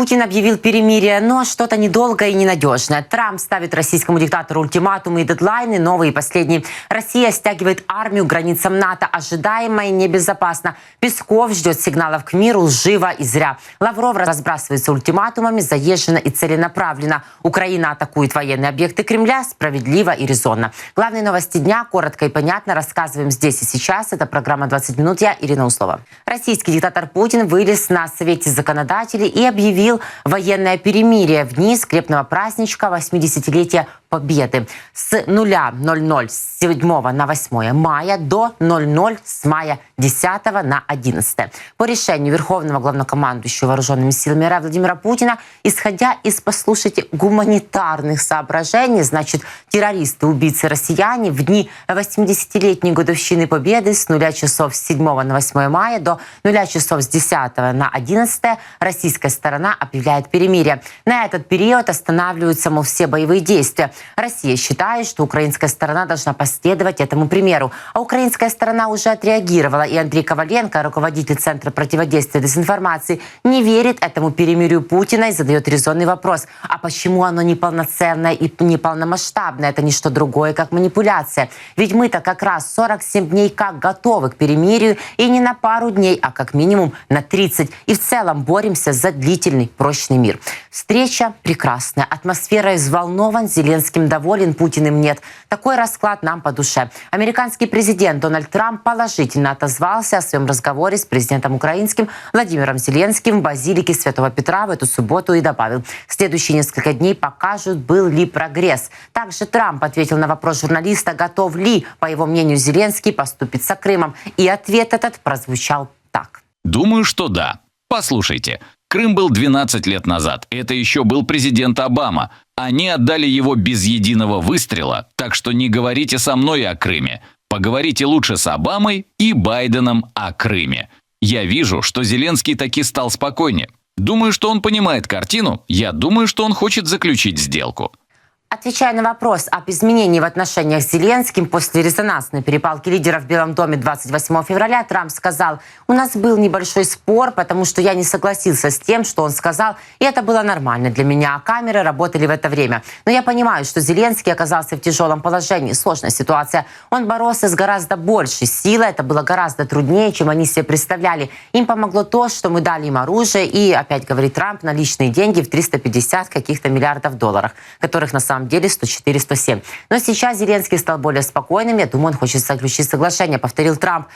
Путин объявил перемирие, но что-то недолгое и ненадежное. Трамп ставит российскому диктатору ультиматумы и дедлайны, новые и последние. Россия стягивает армию к границам НАТО, ожидаемо и небезопасно. Песков ждет сигналов к миру лживо и зря. Лавров разбрасывается ультиматумами, заезженно и целенаправленно. Украина атакует военные объекты Кремля справедливо и резонно. Главные новости дня, коротко и понятно, рассказываем здесь и сейчас. Это программа «20 минут». Я Ирина Услова. Российский диктатор Путин вылез на Совете законодателей и объявил объявил военное перемирие в дни скрепного праздничка 80-летия Победы с нуля 00 с 7 на 8 мая до 00 с мая 10 на 11. По решению Верховного главнокомандующего вооруженными силами РФ Владимира Путина, исходя из, послушайте, гуманитарных соображений, значит, террористы, убийцы россияне в дни 80-летней годовщины Победы с нуля часов с 7 на 8 мая до нуля часов с 10 на 11 российская сторона объявляет перемирие. На этот период останавливаются, мол, все боевые действия. Россия считает, что украинская сторона должна последовать этому примеру. А украинская сторона уже отреагировала. И Андрей Коваленко, руководитель Центра противодействия дезинформации, не верит этому перемирию Путина и задает резонный вопрос. А почему оно неполноценное и неполномасштабное? Это не что другое, как манипуляция. Ведь мы-то как раз 47 дней как готовы к перемирию. И не на пару дней, а как минимум на 30. И в целом боремся за длительный, прочный мир. Встреча прекрасная. Атмосфера взволнован. Зеленский Зеленским доволен, Путиным нет. Такой расклад нам по душе. Американский президент Дональд Трамп положительно отозвался о своем разговоре с президентом украинским Владимиром Зеленским в базилике Святого Петра в эту субботу и добавил, следующие несколько дней покажут, был ли прогресс. Также Трамп ответил на вопрос журналиста, готов ли, по его мнению, Зеленский поступиться Крымом. И ответ этот прозвучал так. Думаю, что да. Послушайте, Крым был 12 лет назад. Это еще был президент Обама. Они отдали его без единого выстрела, так что не говорите со мной о Крыме. Поговорите лучше с Обамой и Байденом о Крыме. Я вижу, что Зеленский таки стал спокойнее. Думаю, что он понимает картину. Я думаю, что он хочет заключить сделку. Отвечая на вопрос об изменении в отношениях с Зеленским после резонансной перепалки лидеров в Белом доме 28 февраля, Трамп сказал, у нас был небольшой спор, потому что я не согласился с тем, что он сказал, и это было нормально для меня, а камеры работали в это время. Но я понимаю, что Зеленский оказался в тяжелом положении, сложная ситуация. Он боролся с гораздо большей силой, это было гораздо труднее, чем они себе представляли. Им помогло то, что мы дали им оружие и, опять говорит Трамп, наличные деньги в 350 каких-то миллиардов долларов, которых на самом самом деле 104-107. Но сейчас Зеленский стал более спокойным. Я думаю, он хочет заключить соглашение, повторил Трамп.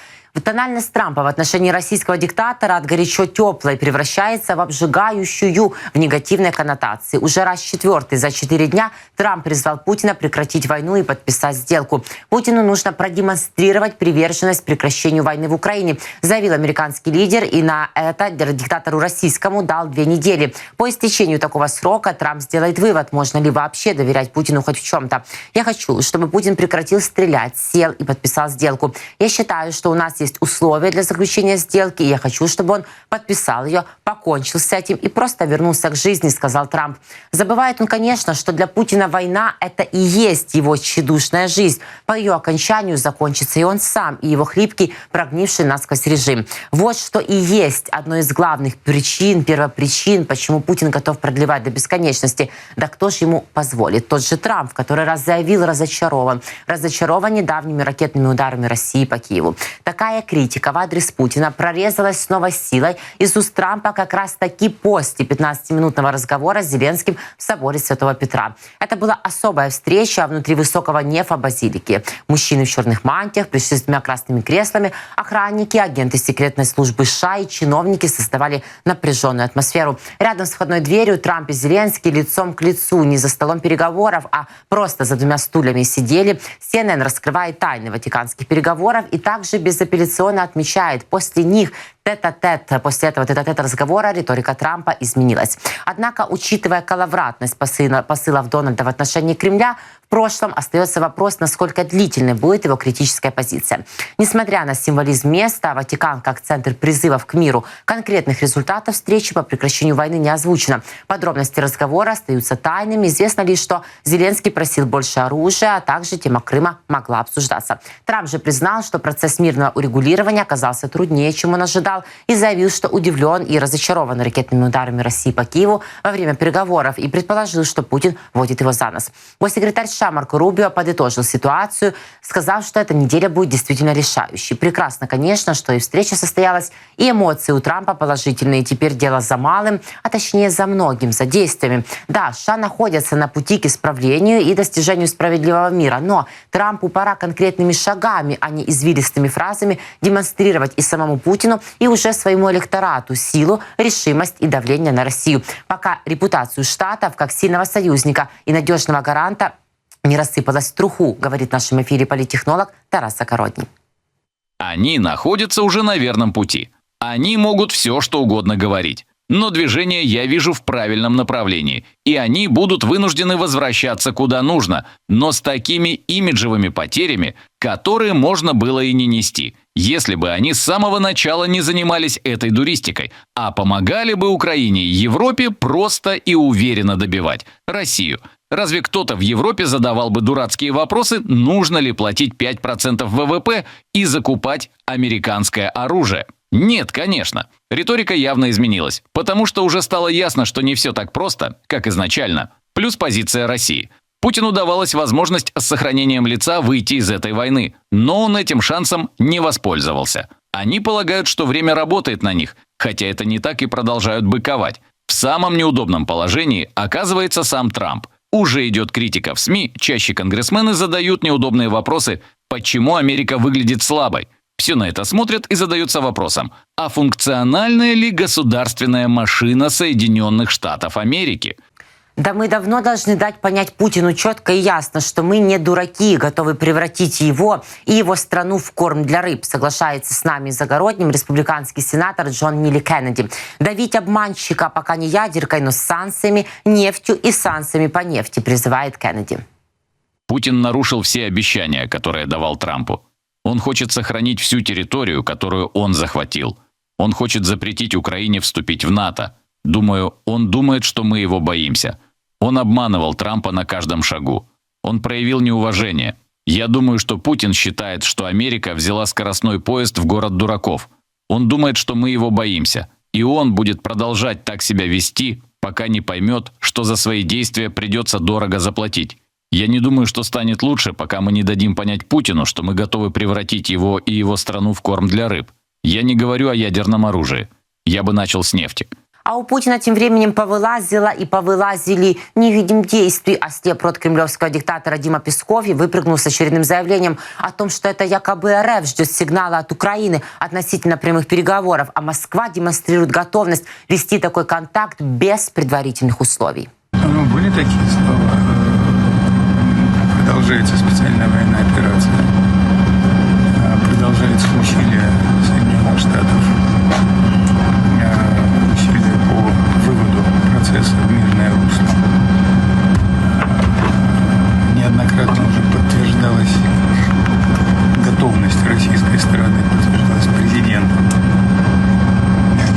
Тональность Трампа в отношении российского диктатора от горячо теплой превращается в обжигающую в негативной коннотации. Уже раз четвертый за четыре дня Трамп призвал Путина прекратить войну и подписать сделку. Путину нужно продемонстрировать приверженность прекращению войны в Украине, заявил американский лидер, и на это диктатору российскому дал две недели. По истечению такого срока Трамп сделает вывод, можно ли вообще доверять Путину хоть в чем-то. Я хочу, чтобы Путин прекратил стрелять, сел и подписал сделку. Я считаю, что у нас есть есть условия для заключения сделки, и я хочу, чтобы он подписал ее, покончил с этим и просто вернулся к жизни, сказал Трамп. Забывает он, конечно, что для Путина война – это и есть его тщедушная жизнь. По ее окончанию закончится и он сам, и его хлипкий, прогнивший насквозь режим. Вот что и есть одной из главных причин, первопричин, почему Путин готов продлевать до бесконечности. Да кто же ему позволит? Тот же Трамп, который раз заявил разочарован. Разочарован недавними ракетными ударами России по Киеву. Такая Такая критика в адрес Путина прорезалась снова силой из уст Трампа как раз-таки после 15-минутного разговора с Зеленским в соборе Святого Петра. Это была особая встреча внутри высокого нефа базилики. Мужчины в черных мантиях пришли с двумя красными креслами, охранники, агенты секретной службы США и чиновники создавали напряженную атмосферу. Рядом с входной дверью Трамп и Зеленский лицом к лицу, не за столом переговоров, а просто за двумя стульями сидели. CNN раскрывает тайны ватиканских переговоров и также без традиционно отмечает, после них тет-а-тет, после этого тет-а-тет разговора риторика Трампа изменилась. Однако, учитывая коловратность посыла, посылов Дональда в отношении Кремля, в прошлом остается вопрос, насколько длительной будет его критическая позиция. Несмотря на символизм места, Ватикан как центр призывов к миру, конкретных результатов встречи по прекращению войны не озвучено. Подробности разговора остаются тайными. Известно лишь, что Зеленский просил больше оружия, а также тема Крыма могла обсуждаться. Трамп же признал, что процесс мирного урегулирования оказался труднее, чем он ожидал сказал и заявил, что удивлен и разочарован ракетными ударами России по Киеву во время переговоров и предположил, что Путин водит его за нос. Госсекретарь США Марко Рубио подытожил ситуацию, сказав, что эта неделя будет действительно решающей. Прекрасно, конечно, что и встреча состоялась, и эмоции у Трампа положительные. Теперь дело за малым, а точнее за многим, за действиями. Да, США находятся на пути к исправлению и достижению справедливого мира, но Трампу пора конкретными шагами, а не извилистыми фразами демонстрировать и самому Путину, и уже своему электорату силу, решимость и давление на Россию. Пока репутацию Штатов как сильного союзника и надежного гаранта не рассыпалась в труху, говорит в нашем эфире политтехнолог Тарас Закородний. Они находятся уже на верном пути. Они могут все, что угодно говорить. Но движение я вижу в правильном направлении, и они будут вынуждены возвращаться куда нужно, но с такими имиджевыми потерями, которые можно было и не нести, если бы они с самого начала не занимались этой дуристикой, а помогали бы Украине и Европе просто и уверенно добивать Россию. Разве кто-то в Европе задавал бы дурацкие вопросы, нужно ли платить 5% ВВП и закупать американское оружие? Нет, конечно. Риторика явно изменилась, потому что уже стало ясно, что не все так просто, как изначально. Плюс позиция России. Путину давалась возможность с сохранением лица выйти из этой войны, но он этим шансом не воспользовался. Они полагают, что время работает на них, хотя это не так и продолжают быковать. В самом неудобном положении оказывается сам Трамп. Уже идет критика в СМИ, чаще конгрессмены задают неудобные вопросы, почему Америка выглядит слабой. Все на это смотрят и задаются вопросом, а функциональная ли государственная машина Соединенных Штатов Америки? Да мы давно должны дать понять Путину четко и ясно, что мы не дураки, готовы превратить его и его страну в корм для рыб, соглашается с нами Загородним республиканский сенатор Джон Милли Кеннеди. Давить обманщика пока не ядеркой, но с санкциями, нефтью и санкциями по нефти, призывает Кеннеди. Путин нарушил все обещания, которые давал Трампу. Он хочет сохранить всю территорию, которую он захватил. Он хочет запретить Украине вступить в НАТО. Думаю, он думает, что мы его боимся. Он обманывал Трампа на каждом шагу. Он проявил неуважение. Я думаю, что Путин считает, что Америка взяла скоростной поезд в город дураков. Он думает, что мы его боимся. И он будет продолжать так себя вести, пока не поймет, что за свои действия придется дорого заплатить. Я не думаю, что станет лучше, пока мы не дадим понять Путину, что мы готовы превратить его и его страну в корм для рыб. Я не говорю о ядерном оружии. Я бы начал с нефти. А у Путина тем временем повылазило и повылазили невидим действий. Ослеп рот кремлевского диктатора Дима Песков и выпрыгнул с очередным заявлением о том, что это якобы РФ ждет сигнала от Украины относительно прямых переговоров, а Москва демонстрирует готовность вести такой контакт без предварительных условий. Ну, были такие слова. Продолжается специальная военная операция. Продолжаются усилия Соединенных Штатов. Процесса в мирное русло. Неоднократно уже подтверждалась готовность российской стороны, подтверждалась президентом.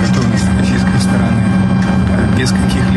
Готовность российской стороны без каких-либо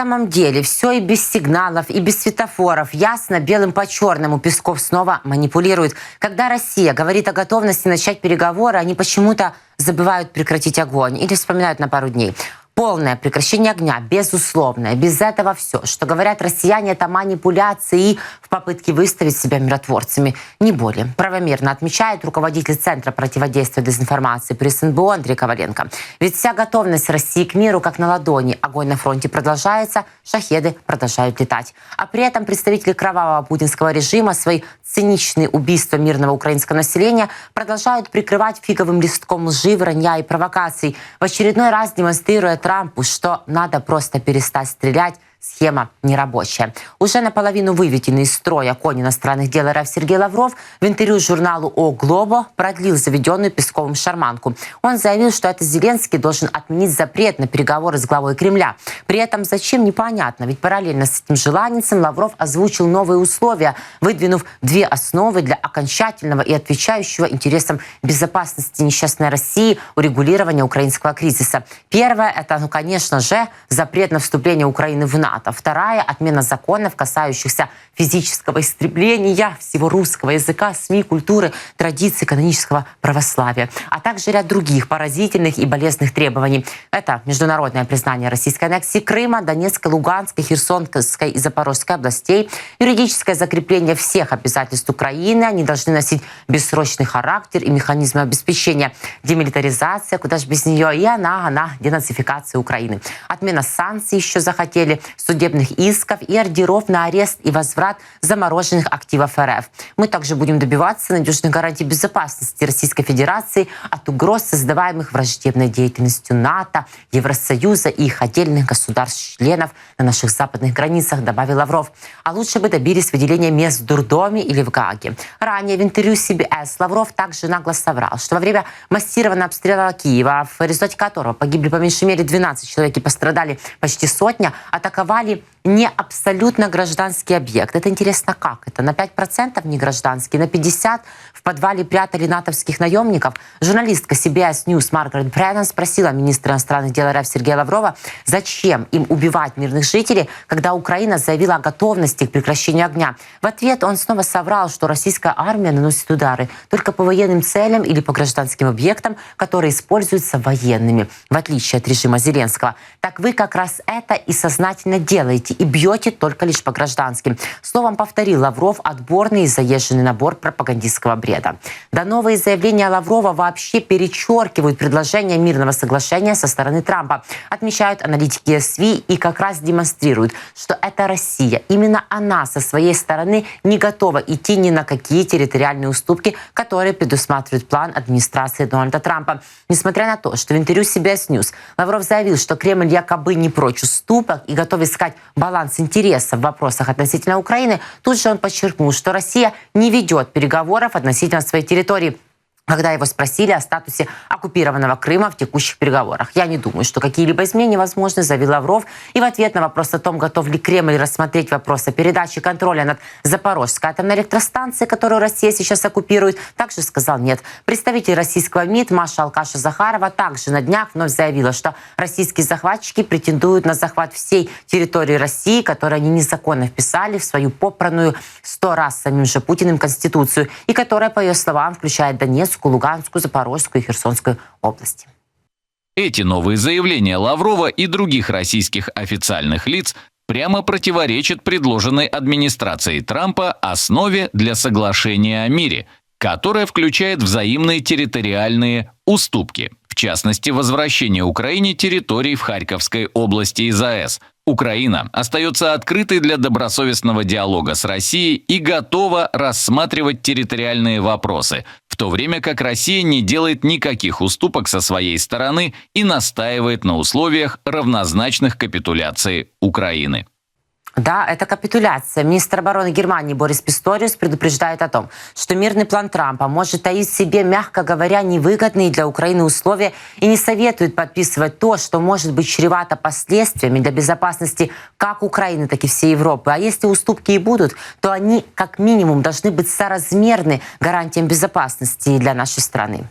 самом деле все и без сигналов, и без светофоров. Ясно, белым по черному Песков снова манипулирует. Когда Россия говорит о готовности начать переговоры, они почему-то забывают прекратить огонь или вспоминают на пару дней. Полное прекращение огня, безусловное. Без этого все. Что говорят россияне, это манипуляции в попытке выставить себя миротворцами. Не более. Правомерно отмечает руководитель Центра противодействия дезинформации при СНБО Андрей Коваленко. Ведь вся готовность России к миру как на ладони. Огонь на фронте продолжается, шахеды продолжают летать. А при этом представители кровавого путинского режима свои циничные убийства мирного украинского населения продолжают прикрывать фиговым листком лжи, вранья и провокаций, в очередной раз демонстрируя Трампу, что надо просто перестать стрелять, схема нерабочая. Уже наполовину выведенный из строя конь иностранных дел РФ Сергей Лавров в интервью журналу «О Глобо» продлил заведенную Песковым шарманку. Он заявил, что это Зеленский должен отменить запрет на переговоры с главой Кремля. При этом зачем, непонятно, ведь параллельно с этим желанием Лавров озвучил новые условия, выдвинув две основы для окончательного и отвечающего интересам безопасности несчастной России урегулирования украинского кризиса. Первое – это, ну, конечно же, запрет на вступление Украины в НАТО. Вторая – отмена законов, касающихся физического истребления всего русского языка, СМИ, культуры, традиций, канонического православия, а также ряд других поразительных и болезненных требований. Это международное признание российской аннексии Крыма, Донецкой, Луганской, Херсонской и Запорожской областей, юридическое закрепление всех обязательств Украины, они должны носить бессрочный характер и механизмы обеспечения, демилитаризация, куда же без нее, и она, она, денацификация Украины. Отмена санкций еще захотели, судебных исков и ордеров на арест и возврат замороженных активов РФ. Мы также будем добиваться надежных гарантий безопасности Российской Федерации от угроз, создаваемых враждебной деятельностью НАТО, Евросоюза и их отдельных государств-членов на наших западных границах, добавил Лавров. А лучше бы добились выделения мест в Дурдоме или в Гаге. Ранее в интервью CBS Лавров также нагло соврал, что во время массированного обстрела Киева, в результате которого погибли по меньшей мере 12 человек и пострадали почти сотня, атаковали не абсолютно гражданский объект. Это интересно как? Это на 5% не гражданский, на 50% в подвале прятали натовских наемников. Журналистка CBS News Маргарет Бреннан спросила министра иностранных дел РФ Сергея Лаврова, зачем им убивать мирных жителей, когда Украина заявила о готовности к прекращению огня. В ответ он снова соврал, что российская армия наносит удары только по военным целям или по гражданским объектам, которые используются военными, в отличие от режима Зеленского. Так вы как раз это и сознательно делаете и бьете только лишь по гражданским. Словом, повторил Лавров отборный и заезженный набор пропагандистского бреда. Да новые заявления Лаврова вообще перечеркивают предложение мирного соглашения со стороны Трампа. Отмечают аналитики СВИ и как раз демонстрируют, что это Россия. Именно она со своей стороны не готова идти ни на какие территориальные уступки, которые предусматривает план администрации Дональда Трампа. Несмотря на то, что в интервью CBS News Лавров заявил, что Кремль якобы не прочь уступок и готов искать баланс интересов в вопросах относительно Украины, тут же он подчеркнул, что Россия не ведет переговоров относительно своей территории когда его спросили о статусе оккупированного Крыма в текущих переговорах. Я не думаю, что какие-либо изменения возможны, заявил Лавров. И в ответ на вопрос о том, готов ли Кремль рассмотреть вопрос о передаче контроля над Запорожской атомной электростанцией, которую Россия сейчас оккупирует, также сказал нет. Представитель российского МИД Маша Алкаша Захарова также на днях вновь заявила, что российские захватчики претендуют на захват всей территории России, которую они незаконно вписали в свою попранную сто раз самим же Путиным Конституцию, и которая, по ее словам, включает Донецк, Донецкую, Луганскую, Запорожскую и Херсонскую области. Эти новые заявления Лаврова и других российских официальных лиц прямо противоречат предложенной администрацией Трампа основе для соглашения о мире, которая включает взаимные территориальные уступки, в частности, возвращение Украине территорий в Харьковской области из АЭС, Украина остается открытой для добросовестного диалога с Россией и готова рассматривать территориальные вопросы, в то время как Россия не делает никаких уступок со своей стороны и настаивает на условиях равнозначных капитуляции Украины. Да, это капитуляция. Министр обороны Германии Борис Писториус предупреждает о том, что мирный план Трампа может таить в себе, мягко говоря, невыгодные для Украины условия и не советует подписывать то, что может быть чревато последствиями для безопасности как Украины, так и всей Европы. А если уступки и будут, то они как минимум должны быть соразмерны гарантиям безопасности для нашей страны.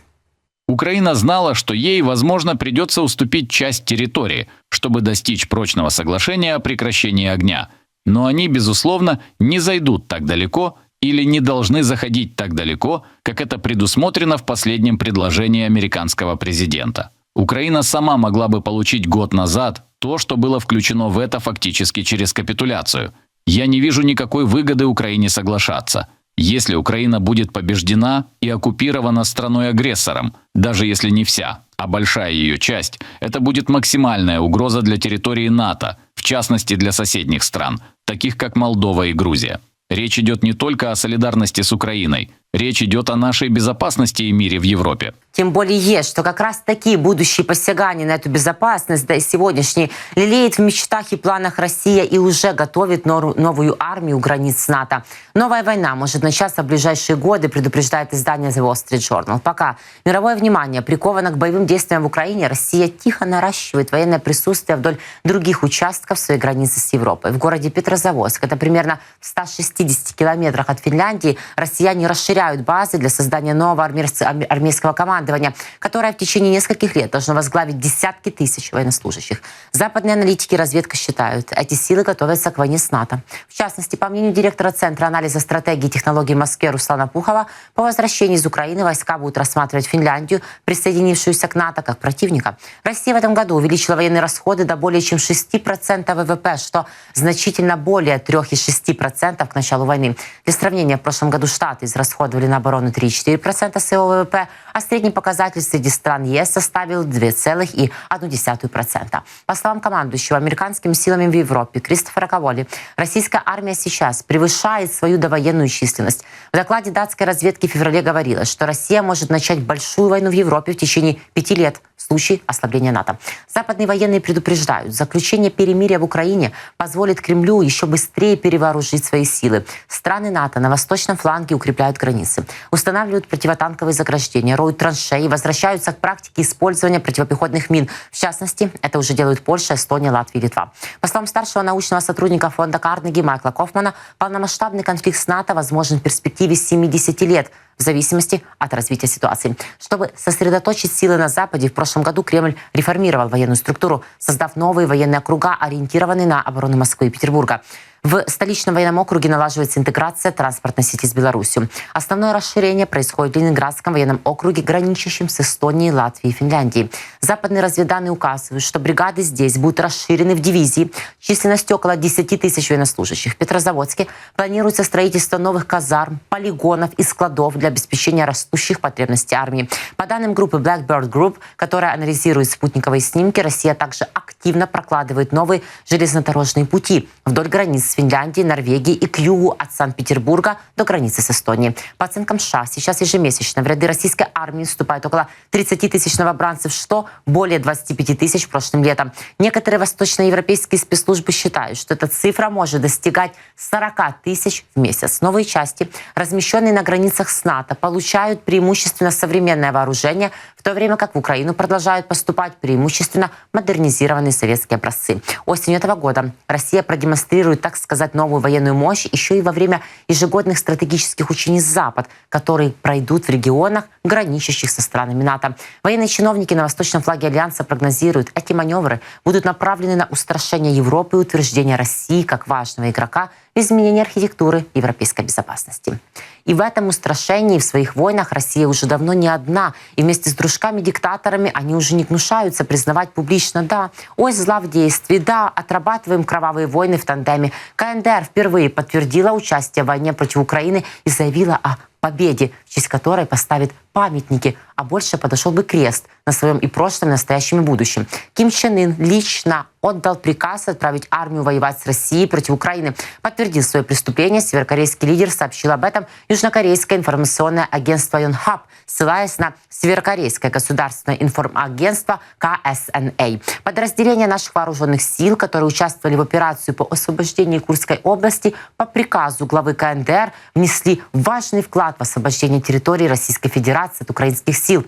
Украина знала, что ей, возможно, придется уступить часть территории, чтобы достичь прочного соглашения о прекращении огня. Но они, безусловно, не зайдут так далеко или не должны заходить так далеко, как это предусмотрено в последнем предложении американского президента. Украина сама могла бы получить год назад то, что было включено в это фактически через капитуляцию. Я не вижу никакой выгоды Украине соглашаться – если Украина будет побеждена и оккупирована страной-агрессором, даже если не вся, а большая ее часть, это будет максимальная угроза для территории НАТО, в частности для соседних стран, таких как Молдова и Грузия. Речь идет не только о солидарности с Украиной, Речь идет о нашей безопасности и мире в Европе. Тем более есть, что как раз такие будущие посягания на эту безопасность, да и сегодняшний, лелеет в мечтах и планах Россия и уже готовит новую армию границ НАТО. Новая война может начаться в ближайшие годы, предупреждает издание The Wall Street Journal. Пока мировое внимание приковано к боевым действиям в Украине, Россия тихо наращивает военное присутствие вдоль других участков своей границы с Европой. В городе Петрозаводск, это примерно в 160 километрах от Финляндии, россияне расширяют базы для создания нового армейского командования которое в течение нескольких лет должно возглавить десятки тысяч военнослужащих. Западные аналитики и разведка считают, эти силы готовятся к войне с НАТО. В частности, по мнению директора Центра анализа стратегии и технологий Москве Руслана Пухова, по возвращении из Украины войска будут рассматривать Финляндию, присоединившуюся к НАТО, как противника. Россия в этом году увеличила военные расходы до более чем 6% ВВП, что значительно более 3,6% к началу войны. Для сравнения, в прошлом году Штаты израсходовали на оборону 3,4% своего ВВП, а средний показатель среди стран ЕС составил 2,1%. По словам командующего американскими силами в Европе Кристофера Каволи, российская армия сейчас превышает свою довоенную численность. В докладе датской разведки в феврале говорилось, что Россия может начать большую войну в Европе в течение пяти лет случае ослабления НАТО. Западные военные предупреждают, заключение перемирия в Украине позволит Кремлю еще быстрее перевооружить свои силы. Страны НАТО на восточном фланге укрепляют границы, устанавливают противотанковые заграждения, роют траншеи, возвращаются к практике использования противопехотных мин. В частности, это уже делают Польша, Эстония, Латвия Литва. По словам старшего научного сотрудника фонда Карнеги Майкла Кофмана, полномасштабный конфликт с НАТО возможен в перспективе 70 лет – в зависимости от развития ситуации. Чтобы сосредоточить силы на Западе, в прошлом году Кремль реформировал военную структуру, создав новые военные округа, ориентированные на оборону Москвы и Петербурга. В столичном военном округе налаживается интеграция транспортной сети с Беларусью. Основное расширение происходит в Ленинградском военном округе, граничащем с Эстонией, Латвией и Финляндией. Западные разведданные указывают, что бригады здесь будут расширены в дивизии численностью около 10 тысяч военнослужащих. В Петрозаводске планируется строительство новых казарм, полигонов и складов для обеспечения растущих потребностей армии. По данным группы Blackbird Group, которая анализирует спутниковые снимки, Россия также активно прокладывает новые железнодорожные пути вдоль границ с Финляндией, Норвегией и к югу от Санкт-Петербурга до границы с Эстонией. По оценкам США, сейчас ежемесячно в ряды российской армии вступает около 30 тысяч новобранцев, что более 25 тысяч прошлым летом. Некоторые восточноевропейские спецслужбы считают, что эта цифра может достигать 40 тысяч в месяц. Новые части, размещенные на границах с НАТО, получают преимущественно современное вооружение, в то время как в Украину продолжают поступать преимущественно модернизированные советские образцы. Осенью этого года Россия продемонстрирует, так сказать, новую военную мощь еще и во время ежегодных стратегических учений Запад, которые пройдут в регионах, граничащих со странами НАТО. Военные чиновники на восточном флаге Альянса прогнозируют, эти маневры будут направлены на устрашение Европы и утверждение России как важного игрока в изменении архитектуры европейской безопасности. И в этом устрашении в своих войнах Россия уже давно не одна. И вместе с дружками-диктаторами они уже не гнушаются признавать публично, да, ой, зла в действии, да, отрабатываем кровавые войны в тандеме. КНДР впервые подтвердила участие в войне против Украины и заявила о победе, в честь которой поставит памятники, а больше подошел бы крест на своем и прошлом, и настоящем и будущем. Ким Чен Ын лично отдал приказ отправить армию воевать с Россией против Украины. Подтвердил свое преступление. Северокорейский лидер сообщил об этом южнокорейское информационное агентство Йонхаб, ссылаясь на северокорейское государственное информагентство КСНА. Подразделения наших вооруженных сил, которые участвовали в операции по освобождению Курской области, по приказу главы КНДР внесли важный вклад в освобождение территории Российской Федерации от украинских сил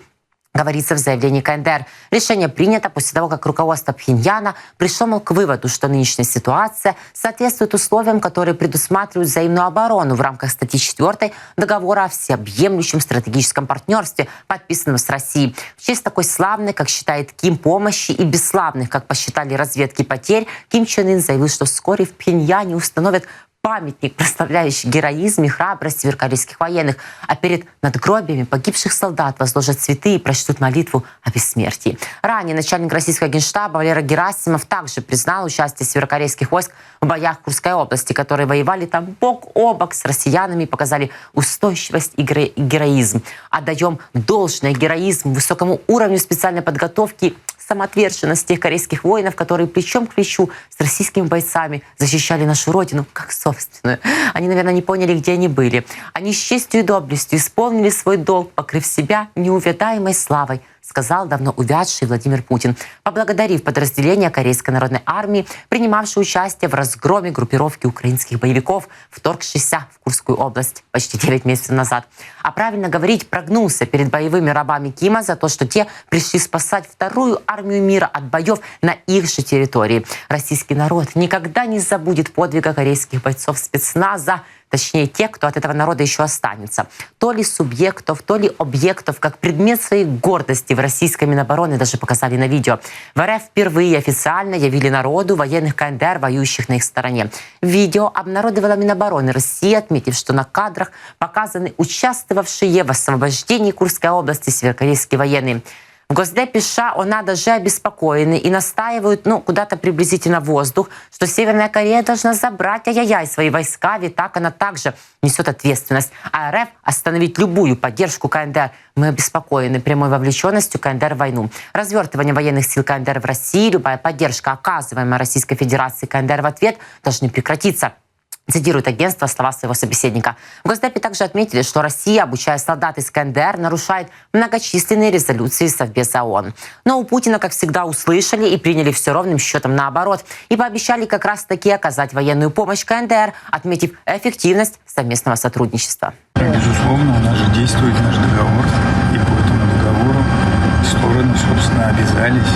говорится в заявлении КНДР. Решение принято после того, как руководство Пхеньяна пришло к выводу, что нынешняя ситуация соответствует условиям, которые предусматривают взаимную оборону в рамках статьи 4 договора о всеобъемлющем стратегическом партнерстве, подписанного с Россией. В честь такой славной, как считает Ким, помощи и бесславных, как посчитали разведки потерь, Ким Чен Ын заявил, что вскоре в Пхеньяне установят памятник, прославляющий героизм и храбрость северокорейских военных, а перед надгробиями погибших солдат возложат цветы и прочтут молитву о бессмертии. Ранее начальник российского генштаба Валера Герасимов также признал участие северокорейских войск в боях в Курской области, которые воевали там бок о бок с россиянами и показали устойчивость и героизм. Отдаем должное героизму, высокому уровню специальной подготовки самоотверженность тех корейских воинов, которые плечом к плечу с российскими бойцами защищали нашу родину как собственную. Они, наверное, не поняли, где они были. Они с честью и доблестью исполнили свой долг, покрыв себя неувядаемой славой – сказал давно увядший Владимир Путин, поблагодарив подразделение Корейской народной армии, принимавшее участие в разгроме группировки украинских боевиков, вторгшихся в Курскую область почти 9 месяцев назад. А правильно говорить, прогнулся перед боевыми рабами Кима за то, что те пришли спасать вторую армию мира от боев на их же территории. Российский народ никогда не забудет подвига корейских бойцов спецназа, точнее те, кто от этого народа еще останется, то ли субъектов, то ли объектов, как предмет своей гордости в российской Минобороны даже показали на видео. В РФ впервые официально явили народу военных КНДР, воюющих на их стороне. Видео обнародовала Минобороны России, отметив, что на кадрах показаны участвовавшие в освобождении Курской области северокорейские военные. В Госдепе США она даже обеспокоены и настаивают, ну, куда-то приблизительно воздух, что Северная Корея должна забрать ай-яй-яй свои войска, ведь так она также несет ответственность. А РФ остановить любую поддержку КНДР. Мы обеспокоены прямой вовлеченностью КНДР в войну. Развертывание военных сил КНДР в России, любая поддержка, оказываемая Российской Федерацией КНДР в ответ, должны прекратиться цитирует агентство слова своего собеседника. В Госдепе также отметили, что Россия, обучая солдат из КНДР, нарушает многочисленные резолюции Совбеза ООН. Но у Путина, как всегда, услышали и приняли все ровным счетом наоборот. И пообещали как раз-таки оказать военную помощь КНДР, отметив эффективность совместного сотрудничества. Безусловно, у нас же действует наш договор, и по этому договору стороны, собственно, обязались,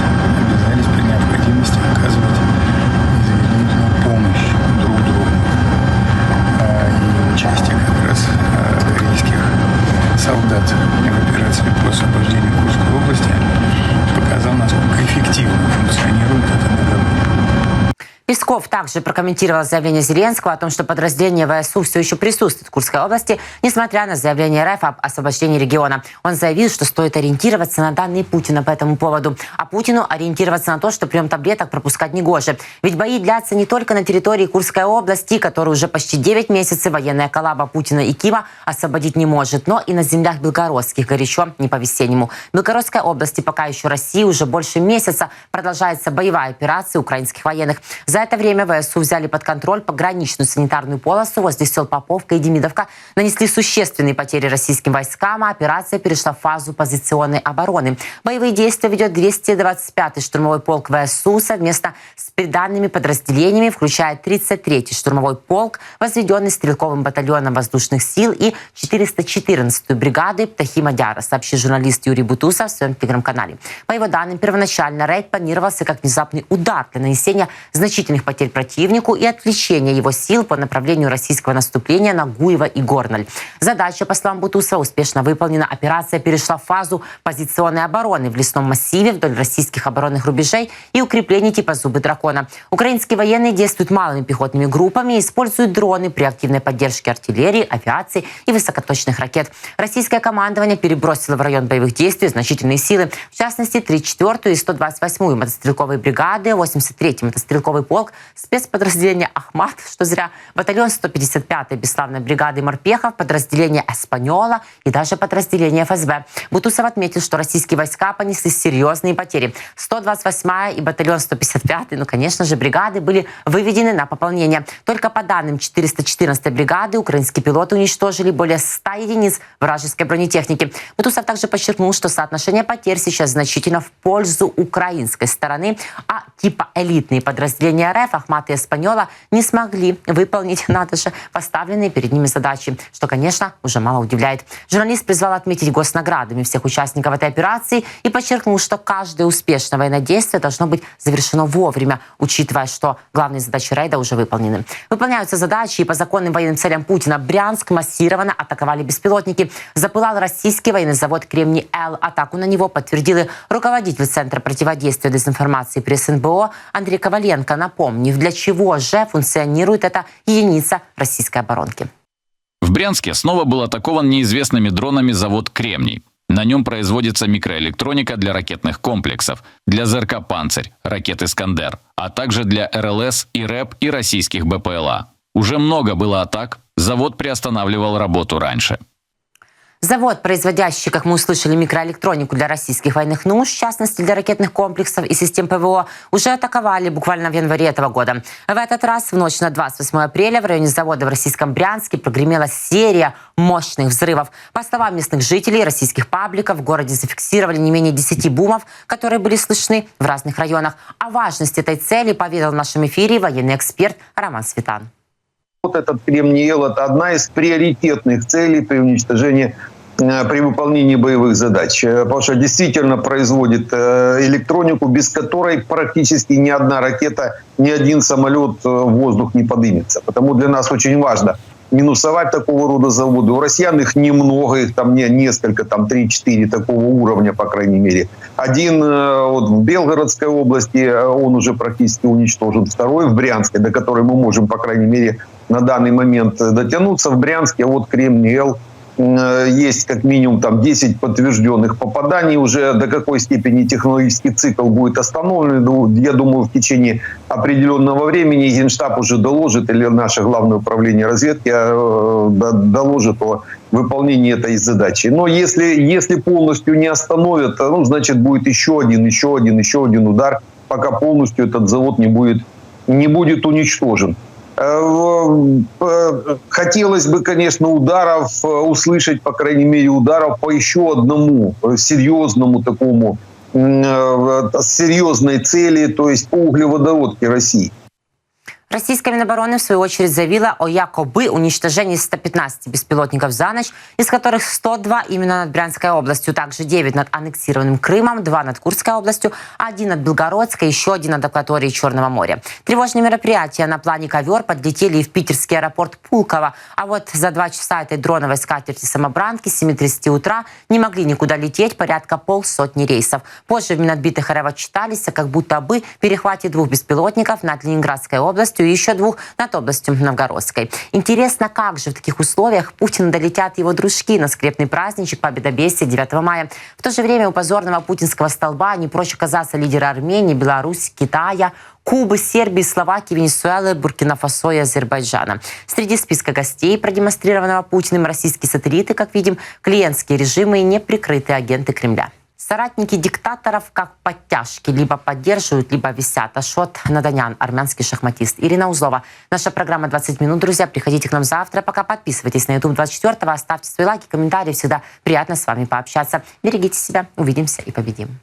Песков также прокомментировал заявление Зеленского о том, что подразделение ВСУ все еще присутствует в Курской области, несмотря на заявление РФ об освобождении региона. Он заявил, что стоит ориентироваться на данные Путина по этому поводу, а Путину ориентироваться на то, что прием таблеток пропускать не гоже. Ведь бои длятся не только на территории Курской области, которую уже почти 9 месяцев военная коллаба Путина и Кима освободить не может, но и на землях белгородских, горячо не по-весеннему. В Белгородской области пока еще России уже больше месяца продолжается боевая операция украинских военных. За это время ВСУ взяли под контроль пограничную санитарную полосу возле сел Поповка и Демидовка, нанесли существенные потери российским войскам, а операция перешла в фазу позиционной обороны. Боевые действия ведет 225-й штурмовой полк ВСУ совместно с приданными подразделениями, включая 33-й штурмовой полк, возведенный стрелковым батальоном воздушных сил и 414-ю бригады Птахима Дяра, сообщил журналист Юрий Бутусов в своем телеграм-канале. По его данным, первоначально рейд планировался как внезапный удар для нанесения значительных потерь противнику и отвлечения его сил по направлению российского наступления на Гуево и Горноль. Задача, по словам Бутусова, успешно выполнена. Операция перешла в фазу позиционной обороны в лесном массиве вдоль российских оборонных рубежей и укреплений типа «Зубы дракона». Украинские военные действуют малыми пехотными группами и используют дроны при активной поддержке артиллерии, авиации и высокоточных ракет. Российское командование перебросило в район боевых действий значительные силы, в частности, 34-ю и 128-ю мотострелковые бригады, 83-й мотострелковый полк, полк, спецподразделение «Ахмат», что зря, батальон 155-й бесславной бригады морпехов, подразделение «Эспаньола» и даже подразделение ФСБ. Бутусов отметил, что российские войска понесли серьезные потери. 128-я и батальон 155-й, ну, конечно же, бригады были выведены на пополнение. Только по данным 414-й бригады украинские пилоты уничтожили более 100 единиц вражеской бронетехники. Бутусов также подчеркнул, что соотношение потерь сейчас значительно в пользу украинской стороны, а типа элитные подразделения РФ, Ахмат и Эспаньола не смогли выполнить, надо же, поставленные перед ними задачи, что, конечно, уже мало удивляет. Журналист призвал отметить госнаградами всех участников этой операции и подчеркнул, что каждое успешное военное действие должно быть завершено вовремя, учитывая, что главные задачи рейда уже выполнены. Выполняются задачи, и по законным военным целям Путина Брянск массированно атаковали беспилотники. Запылал российский военный завод «Кремний-Л». Атаку на него подтвердил руководитель Центра противодействия дезинформации при СНБО Андрей Коваленко. Напомнив, для чего же функционирует эта единица российской оборонки. В Брянске снова был атакован неизвестными дронами завод «Кремний». На нем производится микроэлектроника для ракетных комплексов, для ЗРК «Панцирь», ракет «Искандер», а также для РЛС и РЭП и российских БПЛА. Уже много было атак, завод приостанавливал работу раньше. Завод, производящий, как мы услышали, микроэлектронику для российских военных нужд, в частности для ракетных комплексов и систем ПВО, уже атаковали буквально в январе этого года. В этот раз, в ночь на 28 апреля, в районе завода в российском Брянске прогремела серия мощных взрывов. По словам местных жителей, российских пабликов, в городе зафиксировали не менее 10 бумов, которые были слышны в разных районах. О важности этой цели поведал в нашем эфире военный эксперт Роман Светан. Вот этот кремниел – это одна из приоритетных целей при уничтожении при выполнении боевых задач. Э, что действительно производит э, электронику, без которой практически ни одна ракета, ни один самолет в воздух не поднимется. Потому для нас очень важно минусовать такого рода заводы. У россиян их немного, их там не, несколько, там 3-4 такого уровня, по крайней мере. Один вот в Белгородской области, он уже практически уничтожен. Второй в Брянске, до которой мы можем, по крайней мере, на данный момент дотянуться. В Брянске вот Кремний-Л есть как минимум там 10 подтвержденных попаданий. Уже до какой степени технологический цикл будет остановлен, ну, я думаю, в течение определенного времени Генштаб уже доложит, или наше главное управление разведки доложит о выполнении этой задачи. Но если, если полностью не остановят, ну, значит, будет еще один, еще один, еще один удар, пока полностью этот завод не будет, не будет уничтожен. Хотелось бы, конечно, ударов услышать, по крайней мере, ударов по еще одному серьезному такому, серьезной цели, то есть по углеводородке России. Российская Минобороны, в свою очередь, заявила о якобы уничтожении 115 беспилотников за ночь, из которых 102 именно над Брянской областью, также 9 над аннексированным Крымом, 2 над Курской областью, один над Белгородской, еще один над акваторией Черного моря. Тревожные мероприятия на плане ковер подлетели и в питерский аэропорт Пулково. А вот за два часа этой дроновой скатерти самобранки с 7.30 утра не могли никуда лететь порядка полсотни рейсов. Позже в Минотбитых РФ отчитались, как будто бы перехвате двух беспилотников над Ленинградской областью и еще двух над областью Новгородской. Интересно, как же в таких условиях Путин долетят его дружки на скрепный праздничек Победобесия 9 мая. В то же время у позорного путинского столба не проще казаться лидеры Армении, Беларуси, Китая, Кубы, Сербии, Словакии, Венесуэлы, Буркина-Фасо и Азербайджана. Среди списка гостей, продемонстрированного Путиным, российские сателлиты, как видим, клиентские режимы и неприкрытые агенты Кремля. Соратники диктаторов как подтяжки либо поддерживают, либо висят. Ашот Наданян, армянский шахматист. Ирина Узлова. Наша программа «20 минут». Друзья, приходите к нам завтра. Пока подписывайтесь на YouTube 24 Оставьте свои лайки, комментарии. Всегда приятно с вами пообщаться. Берегите себя. Увидимся и победим.